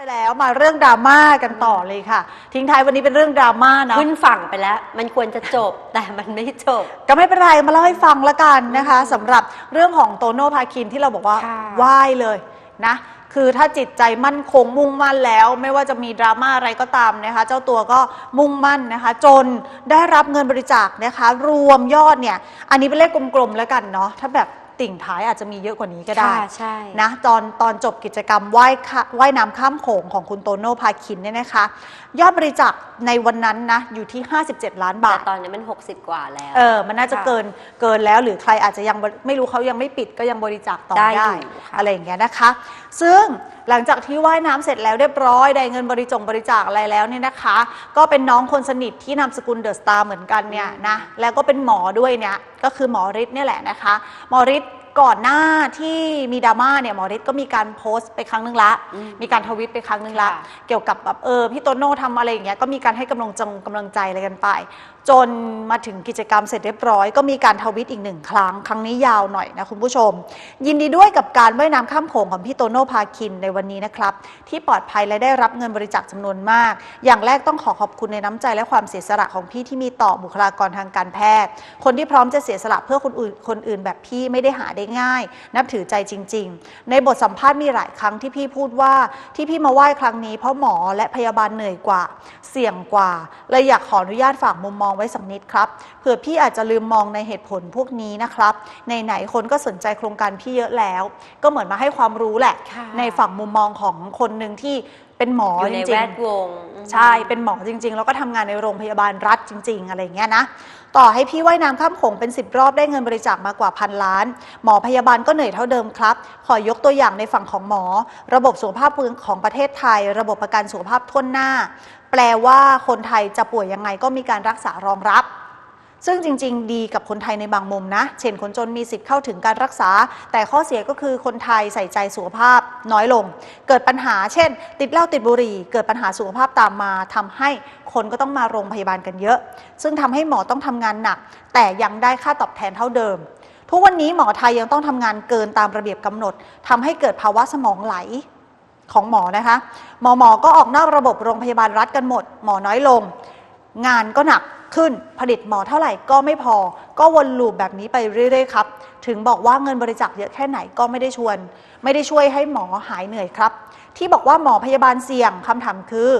ไปแล้วมาเรื่องดราม่ากันต่อเลยค่ะ ทิ้งท้ายวันนี้เป็นเรื่องดราม่านะขึ้นฝั่งไปแล้ว มันควรจะจบ แต่มันไม่จบ ก็ไม่เป็นไรมาเล่าให้ฟังละกันนะคะสำหรับเรื่องของโตโน่พาคินที่เราบอกว่าค่ะไหว้เลยนะคือถ้าจิตใจมั่นคงมุ่งมั่นแล้ว ไม่ว่าจะมีดราม่าอะไรก็ตามนะคะ เจ้าตัวก็มุ่งมั่นนะคะ จนได้รับเงินบริจาคนะคะ รวมยอดเนี่ย อันนี้เป็นเลขกลมๆแล้วกันเนาะถ้าแบบ ติ่งท้ายอาจจะมีเยอะกว่านี้ก็ได้ค่ะใช่ นะตอนตอนจบกิจกรรมว่ายค่ะว่ายน้ำข้ามโขงของคุณโตโน่พาคินเนี่ยนะคะ ยอดบริจาคในวันนั้นนะอยู่ที่ 57 ล้านบาแต่ทตอนนี้มัน 60 กว่าแล้ว เออ มันน่าจะค่ะเกินเกินแล้วหรือใครอาจจะยังบริไม่รู้เขายังไม่ปิดก็ยังบริจาคต่อได้ได้อยู่ค่ะ อะไรอย่างเงี้ยนะคะ ซึ่งหลังจากที่ว่ายน้ำเสร็จแล้วเรียบร้อยได้เงินบริจงบริจาคอะไรแล้วเนี่ยนะคะ ก็เป็นน้องคนสนิทที่นามสกุลเดอะสตาร์เหมือนกันเนี่ยนะแล้วก็เป็นหมอด้วยเนี่ยก็คือหมอฤทธิ์เนี่ยแหละนะคะ หมอฤทธิ์ ก่อนหน้าที่มีดราม่าเนี่ยหมอฤทธิ์ก็มีการโพสต์ไปครั้งหนึงละ อืมมีการทวิตไปครั้งหนึงละ ค่ะ เกี่ยวกับแบบเออพี่โตโน่ทำอะไรอย่างเงี้ยก็มีการให้กำลังจงกำลังใจอะไรกันไป จนมาถึงกิจกรรมเสร็จเรียบร้อย ก็มีการทวิตอีกหนึ่งครั้ง ครั้งนี้ยาวหน่อยนะคุณผู้ชม ยินดีด้วยกับการว่ายน้ำข้ามโขงของพี่โตโน่พาคินในวันนี้นะครับ ที่ปลอดภัยและได้รับเงินบริจาคจำนวนมาก อย่างแรกต้องขอขอบคุณในน้ำใจและความเสียสละของพี่ที่มีต่อบุคลากรทางการแพทย์ คนที่พร้อมจะเสียสละเพื่อคนอื่นคนอื่นแบบพี่ไม่ได้หาได้ง่าย นับถือใจจริง ๆ ในบทสัมภาษณ์มีหลายครั้งที่พี่พูดว่าที่พี่มาไหว้ครั้งนี้ เพราะหมอและพยาบาลเหนื่อยกว่า เสี่ยงกว่าเลยอยากขออนุญาตฝากมุมมองไว้สักนิดครับเผื่อพี่อาจจะลืมมองในเหตุผลพวกนี้นะครับในไหนๆคนก็สนใจโครงการพี่เยอะแล้ว ก็เหมือนมาให้ความรู้แหละค่ะในฝั่งมุมมองของคนหนึ่งที่ เป็นหมออยู่จในริแวงดๆวงใช่เป็นหมอจริง ๆ แล้วก็ทำงานในโรงพยาบาลรัฐจริง ๆ อะไรอย่างเงี้ยนะ ต่อให้พี่ว่ายน้ำข้ามโขงเป็น 10 รอบได้เงินบริจาคมากกว่าพันล้าน หมอพยาบาลก็เหนื่อยเท่าเดิมครับ ขอยกตัวอย่างในฝั่งของหมอ ระบบสุขภาพของประเทศไทย ระบบประกันสุขภาพทั่วหน้า แปลว่าคนไทยจะป่วยยังไงก็มีการรักษารองรับ ซึ่งจริง ๆ ดีกับคนไทยในบางมุมนะ เช่นคนจนมีสิทธิ์เข้าถึงการรักษา แต่ข้อเสียก็คือคนไทยใส่ใจสุขภาพน้อยลง เกิดปัญหา เช่น ติดเหล้าติดบุหรี่ เกิดปัญหาสุขภาพตามมาทำให้คนก็ต้องมาโรงพยาบาลกันเยอะ ซึ่งทำให้หมอต้องทำงานหนัก แต่ยังได้ค่าตอบแทนเท่าเดิม ทุกวันนี้หมอไทยยังต้องทำงานเกินตามระเบียบกำหนดทำให้เกิดภาวะสมองไหลของหมอนะคะ หมอหมอก็ออกนอกระบบโรงพยาบาลรัฐกันหมด หมอน้อยลง งานก็หนัก ขึ้น ผลิตหมอเท่าไหร่ก็ไม่พอ ก็วนลูปแบบนี้ไปเรื่อยๆครับ ถึงบอกว่าเงินบริจาคเยอะแค่ไหนก็ไม่ได้ชวน ไม่ได้ช่วยให้หมอหายเหนื่อยครับ ที่บอกว่าหมอพยาบาลเสี่ยงคำถามคือ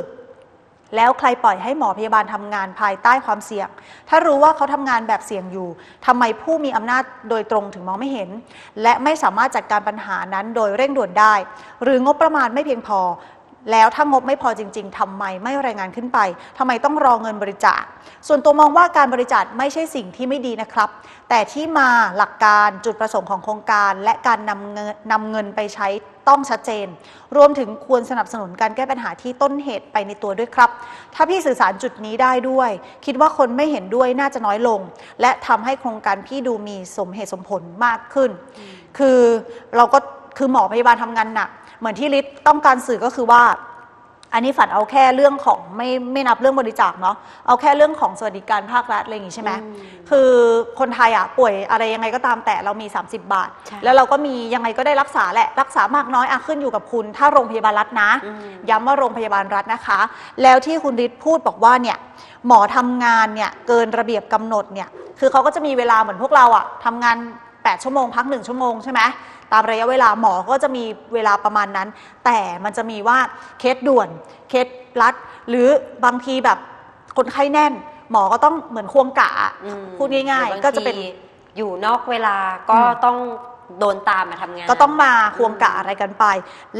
แล้วใครปล่อยให้หมอพยาบาลทำงานภายใต้ความเสี่ยง ถ้ารู้ว่าเขาทำงานแบบเสี่ยงอยู่ทำไมผู้มีอำนาจโดยตรงถึงมองไม่เห็น และไม่สามารถจัดการปัญหานั้นโดยเร่งด่วนได้ หรืองบประมาณไม่เพียงพอ แล้วถ้างบไม่พอจริง ๆทำไมไม่รายงานขึ้นไปทำไมต้องรอเงินบริจาค ส่วนตัวมองว่าการบริจาคไม่ใช่สิ่งที่ไม่ดีนะครับ แต่ที่มาหลักการจุดประสงค์ของโครงการ และการนำเงินนำเงินไปใช้ต้องชัดเจน รวมถึงควรสนับสนุนการแก้ปัญหาที่ต้นเหตุไปในตัวด้วยครับ ถ้าพี่สื่อสารจุดนี้ได้ด้วย คิดว่าคนไม่เห็นด้วยน่าจะน้อยลง และทำให้โครงการพี่ดูมีสมเหตุสมผลมากขึ้น คือเราก็คือหมอพยาบาลทำงานหนัก เหมือนที่ลิศต้องการสื่อก็คือว่า อันนี้ฝันเอาแค่เรื่องของไม่ไม่นับเรื่องบริจาคเนาะเอาแค่เรื่องของสวัสดิการภาครัฐอะไรอย่างงี้ใช่ไหมอืมคือคนไทยอะป่วยอะไรยังไงก็ตามแต่เรามี 30 บาท ใช่ แล้วเราก็มียังไงก็ได้รักษาแหละรักษามากน้อยอะขึ้นอยู่กับคุณ ถ้าโรงพยาบาลรัฐนะ อืม ย้ำว่าโรงพยาบาลรัฐนะคะ แล้วที่คุณฤทธิ์พูดบอกว่าเนี่ยหมอทำงานเนี่ยเกินระเบียบกำหนดเนี่ยคือเขาก็จะมีเวลาเหมือนพวกเราอะทำงาน 8 ชั่วโมงพัก 1 ชั่วโมงใช่ไหม ตามระยะเวลาหมอก็จะมีเวลาประมาณนั้น แต่มันจะมีว่าเคสด่วนเคสรัด หรือบางทีแบบคนไข้แน่น หมอก็ต้องเหมือนควงกะอะอืมพูดง่ายหรือบๆก็จะเป็นทีอยู่นอกเวลาก็อืมต้องโดนตามมาทำงาน ก็ต้องมาควงกะอะไรกันไป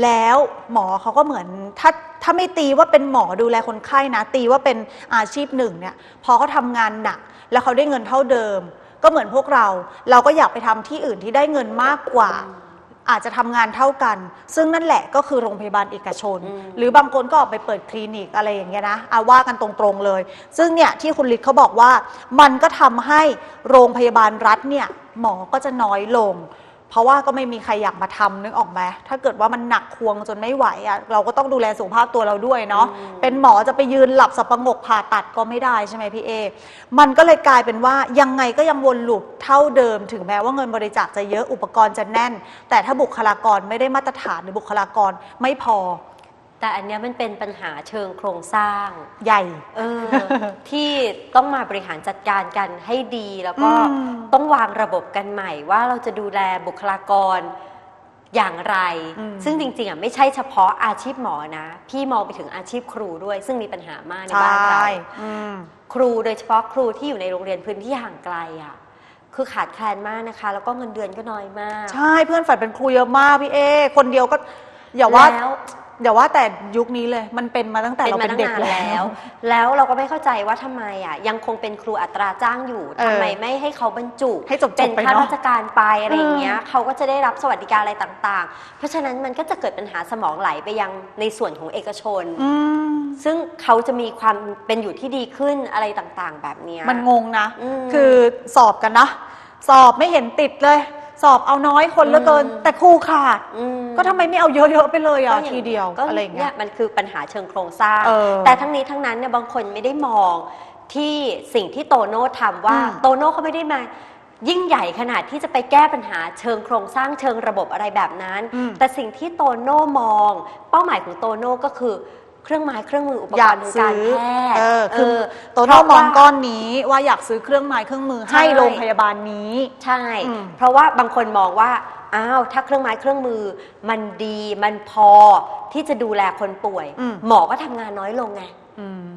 แล้วหมอเขาก็เหมือนถ้าถ้าไม่ตีว่าเป็นหมอดูแลคนไข้นะ ตีว่าเป็นอาชีพหนึ่งเนี่ยพอเขาทำงานหนัก แล้วเขาได้เงินเท่าเดิม ก็เหมือนพวกเรา เราก็อยากไปทำที่อื่นที่ได้เงินมากกว่า อาจจะทำงานเท่ากัน ซึ่งนั่นแหละก็คือโรงพยาบาลเอกชนอืมหรือบางคนก็ออกไปเปิดคลินิกอะไรอย่างเงี้ยนะเอาว่ากันตรงๆเลย ซึ่งเนี่ยที่คุณฤทธิ์เขาบอกว่า มันก็ทำให้โรงพยาบาลรัฐเนี่ยหมอก็จะน้อยลง เพราะว่าก็ไม่มีใครอยากมาทำนึกออกไหมถ้าเกิดว่ามันหนักควงจนไม่ไหวอะเราก็ต้องดูแลสุขภาพตัวเราด้วยเนาะอืมเป็นหมอจะไปยืนหลับสับประงกผ่าตัดก็ไม่ได้ใช่ไหมพี่เอ มันก็เลยกลายเป็นว่ายังไงก็ยังวนลูปเท่าเดิม ถึงแม้ว่าเงินบริจาคจะเยอะอุปกรณ์จะแน่น แต่ถ้าบุคลากรไม่ได้มาตรฐานหรือบุคลากรไม่พอ แต่อันเนี้ยมันเป็นปัญหาเชิงโครงสร้าง ใหญ่ เออ ที่ต้องมาบริหารจัดการกันให้ดีแล้วก็อืมต้องวางระบบกันใหม่ว่าเราจะดูแลบุคลากรอย่างไร อืมซึ่งจริงๆอะไม่ใช่เฉพาะอาชีพหมอนะ พี่มองไปถึงอาชีพครูด้วย ซึ่งมีปัญหามากในใชบ้านเรา่อืม ครูโดยเฉพาะครูที่อยู่ในโรงเรียนพื้นที่ห่างไกลอะคือขาดแคลนมากนะคะ แล้วก็เงินเดือนก็น้อยมาก ใช่เพื่อนฝันเป็นครูเยอะมากพี่เอ คนเดียวก็อย่าว่าแล้ว อย่าว่าแต่ยุคนี้เลยมันเป็นมาตั้งแต่เป็นเรามาเป็นตั้งเด็กนานแล้แล้ว ว แล้วเราก็ไม่เข้าใจว่าทำไมอะยังคงเป็นครูอัตราจ้างอยู่เออทำไมไม่ให้เขาบรรจุให้จบๆเป็นไปข้าเนอะราชการไปอะไรอย่างเงี้ยเออเขาก็จะได้รับสวัสดิการอะไรต่าง ๆ เพราะฉะนั้นมันก็จะเกิดปัญหาสมองไหลไปยังในส่วนของเอกชนอืมซึ่งเขาจะมีความเป็นอยู่ที่ดีขึ้นอะไรต่างๆ แบบเนี้ยมันงงนะ อืม คือสอบกันนะ สอบไม่เห็นติดเลย สอบเอาน้อยคนเหลือเกินอืมแต่ครูขาด อืม ก็ทำไมไม่เอาเยอะๆไปเลยอะก็อางทีเดียวก็อะไรอย่างเงี้เนี่ยยมันคือปัญหาเชิงโครงสร้าง เออแต่ทั้งนี้ทั้งนั้นเนี่ยบางคนไม่ได้มองที่สิ่งที่โตโน่ทำว่าอืมโตโน่เขาไม่ได้มา ยิ่งใหญ่ขนาดที่จะไปแก้ปัญหาเชิงโครงสร้างเชิงระบบอะไรแบบนั้น อืมแต่สิ่งที่โตโน่มอง เป้าหมายของโตโน่ก็คือ เครื่องไม้เครื่องมืออุปอกยารกณ์ทางการซื้อแพทย์เออคือเออโตโน่มองเพราะว่าก้อนนี้ว่าอยากซื้อเครื่องไม้เครื่องมือใช่ให้โรงพยาบาลนี้ ใช่ อืมเพราะว่าบางคนมองว่า อ้าว ถ้าเครื่องไม้เครื่องมือ มันดี มันพอที่จะดูแลคนป่วย อืม หมอก็ทำงานน้อยลงไง อืม